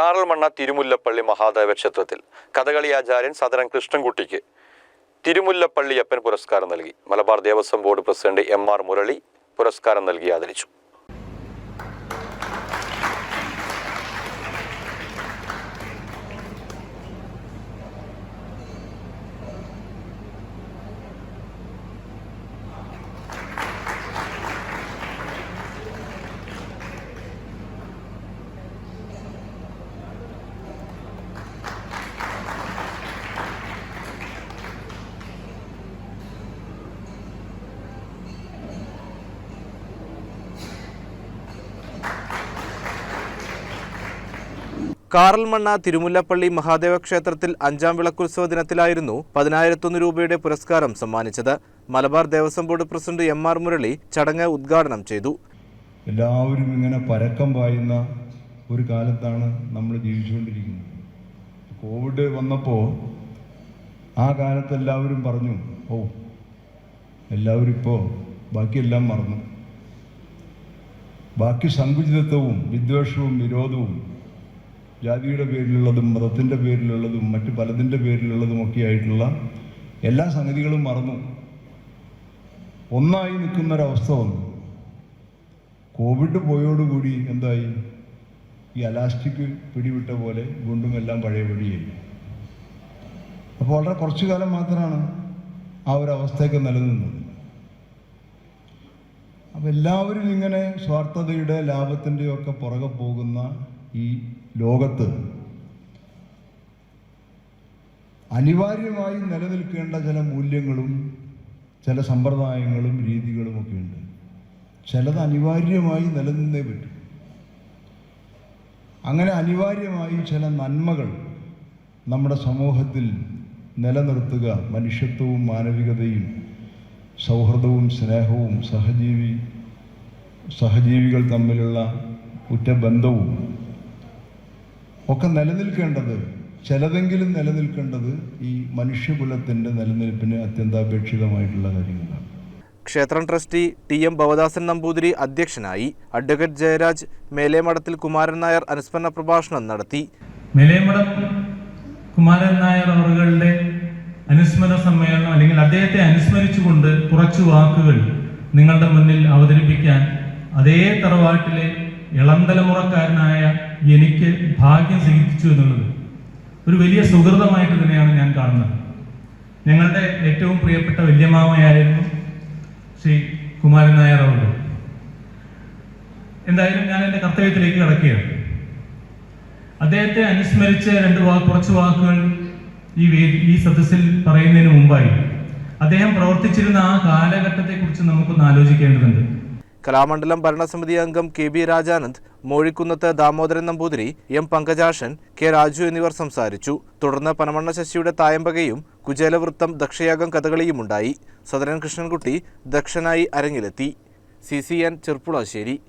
കാറൽമണ്ണ തിരുമുല്ലപ്പള്ളി മഹാദേവ ക്ഷേത്രത്തിൽ കഥകളി ആചാര്യൻ സദരൻ കൃഷ്ണൻകുട്ടിക്ക് തിരുമുല്ലപ്പള്ളിയപ്പൻ പുരസ്കാരം നൽകി. Malabar Devaswom board president M R Murali പുരസ്കാരം നൽകി ആദരിച്ചു. കാറൽമണ്ണ തിരുമുല്ലപ്പള്ളി മഹാദേവ ക്ഷേത്രത്തിൽ അഞ്ചാം വിളക്കുത്സവ ദിനത്തിലായിരുന്നു പതിനായിരത്തൊന്ന് രൂപയുടെ പുരസ്കാരം സമ്മാനിച്ചത്. Malabar Devaswom board president M R Murali ചടങ്ങ് ഉദ്ഘാടനം ചെയ്തു. എല്ലാവരും ഇങ്ങനെ പരക്കം പായുന്ന ഒരു കാലത്താണ് നമ്മൾ ജീവിച്ചുകൊണ്ടിരിക്കുന്നത്. കോവിഡ് വന്നപ്പോൾ ആ കാലത്ത് എല്ലാവരും പറഞ്ഞു ഓ എല്ലാവരും ഇപ്പോൾ ബാക്കിയെല്ലാം മറന്നു. ബാക്കി സങ്കുചിതത്വവും വിദ്വേഷവും വിരോധവും ജാതിയുടെ പേരിലുള്ളതും മതത്തിന്റെ പേരിലുള്ളതും മറ്റു പലതിന്റെ പേരിലുള്ളതുമൊക്കെ ആയിട്ടുള്ള എല്ലാ സംഗതികളും മറന്നു. ഒന്നായി നിൽക്കുന്നൊരവസ്ഥ വന്നു. കോവിഡ് പോയോടുകൂടി എന്തായി? ഈ അലാസ്റ്റിക് പിടിവിട്ട പോലെ വീണ്ടും എല്ലാം പഴയ വഴിയായി. അപ്പോൾ വളരെ കുറച്ചു കാലം മാത്രമാണ് ആ ഒരു അവസ്ഥയൊക്കെ നിലനിന്നത്. അപ്പോൾ എല്ലാവരും ഇങ്ങനെ സ്വാർത്ഥതയുടെ ലാഭത്തിന്റെയൊക്കെ പുറകെ പോകുന്ന ഈ ലോകത്ത് അനിവാര്യമായി നിലനിൽക്കേണ്ട ചില മൂല്യങ്ങളും ചില സമ്പ്രദായങ്ങളും രീതികളും ഒക്കെ ഉണ്ട്. ചിലത് അനിവാര്യമായി നിലനിന്നേ പറ്റും. അങ്ങനെ അനിവാര്യമായി ചില നന്മകൾ നമ്മുടെ സമൂഹത്തിൽ നിലനിർത്തുക മനുഷ്യത്വവും മാനവികതയും സൗഹൃദവും സ്നേഹവും സഹജീവി സഹജീവികൾ തമ്മിലുള്ള ഉറ്റബന്ധവും ഒക്കെ നിലനിൽക്കേണ്ടത് ചിലതെങ്കിലും നിലനിൽക്കേണ്ടത് ഈ മനുഷ്യകുലത്തിന്റെ നിലനിൽപ്പിന് അത്യന്താപേക്ഷിതമായിട്ടുള്ള കാര്യങ്ങളാണ്. ക്ഷേത്രം trustee T M Bhavadasan Namboothiri അധ്യക്ഷനായി അഡ്വക്കേറ്റ് ജയരാജ് മേലേമഠത്തിൽ കുമാരൻ നായർ അനുസ്മരണ പ്രഭാഷണം നടത്തി. മേലേമഠം കുമാരൻ നായർ അവരുടെ അനുസ്മരണ സമ്മേളനം അല്ലെങ്കിൽ അദ്ദേഹത്തെ അനുസ്മരിച്ചുകൊണ്ട് കുറച്ച് വാക്കുകൾ നിങ്ങളുടെ മുന്നിൽ അവതരിപ്പിക്കാൻ അതേ തറവാട്ടിലെ ഇളം തലമുറക്കാരനായ എനിക്ക് ഭാഗ്യം സിദ്ധിച്ചു എന്നുള്ളത് ഒരു വലിയ സുഹൃതമായിട്ട് തന്നെയാണ് ഞാൻ കാണുന്നത്. ഞങ്ങളുടെ ഏറ്റവും പ്രിയപ്പെട്ട വല്യമാമയായിരുന്നു ശ്രീ കുമാരൻ നായർ അവർ എന്തായാലും ഞാൻ എന്റെ കർത്തവ്യത്തിലേക്ക് കടക്കുകയാണ്. അദ്ദേഹത്തെ അനുസ്മരിച്ച് രണ്ട് വാ കുറച്ച് വാക്കുകൾ ഈ വേദി ഈ സദസ്സിൽ പറയുന്നതിന് മുമ്പായി അദ്ദേഹം പ്രവർത്തിച്ചിരുന്ന ആ കാലഘട്ടത്തെക്കുറിച്ച് നമുക്കൊന്ന് ആലോചിക്കേണ്ടതുണ്ട്. കലാമണ്ഡലം ഭരണസമിതി അംഗം K B Rajanand Mozhikkunnath Damodaran Namboothiri M Pankajakshan K Raju എന്നിവർ സംസാരിച്ചു. തുടർന്ന് പനമണ്ണ ശശിയുടെ തായമ്പകയും കുചേലവൃത്തം ദക്ഷയാഗം കഥകളിയുമുണ്ടായി സദരൻ കൃഷ്ണൻകുട്ടി ദക്ഷനായി അരങ്ങിലെത്തി. C C N Cherpulassery.